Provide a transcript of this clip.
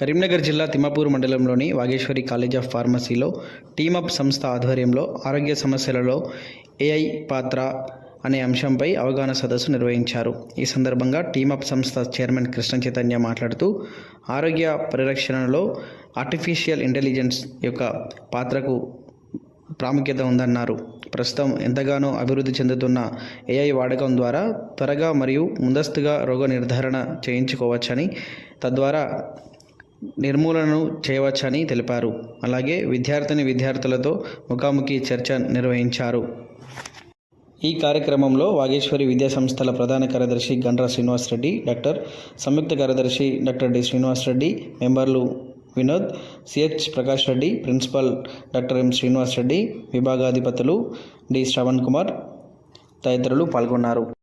కరీంనగర్ జిల్లా తిమ్మాపూర్ మండలంలోని Vageshwari college of ఫార్మసీలో టీమప్ సంస్థ ఆధ్వర్యంలో ఆరోగ్య సమస్యలలో ఏఐ పాత్ర అనే అంశంపై అవగాహన సదస్సు నిర్వహించారు. ఈ సందర్భంగా టీమప్ సంస్థ చైర్మన్ కృష్ణ చైతన్య మాట్లాడుతూ ఆరోగ్య పరిరక్షణలో ఆర్టిఫిషియల్ ఇంటెలిజెన్స్ యొక్క పాత్రకు ప్రాముఖ్యత ఉందన్నారు. ప్రస్తుతం ఎంతగానో అభివృద్ధి చెందుతున్న ఏఐ వాడకం ద్వారా త్వరగా మరియు ముందస్తుగా రోగ నిర్ధారణ చేయించుకోవచ్చని తద్వారా నిర్మూలనను చేయవచ్చని తెలిపారు. అలాగే విద్యార్థిని విద్యార్థులతో ముఖాముఖి చర్చ నిర్వహించారు. ఈ కార్యక్రమంలో వాగేశ్వరి విద్యా సంస్థల ప్రధాన కార్యదర్శి గండ్ర శ్రీనివాస్ రెడ్డి డాక్టర్ సంయుక్త కార్యదర్శి డాక్టర్ డి శ్రీనివాస్ రెడ్డి మెంబర్లు Vinod CH Prakash Reddy principal doctor M Srinivas Reddy విభాగాధిపతులు D Shravan Kumar తదితరులు పాల్గొన్నారు.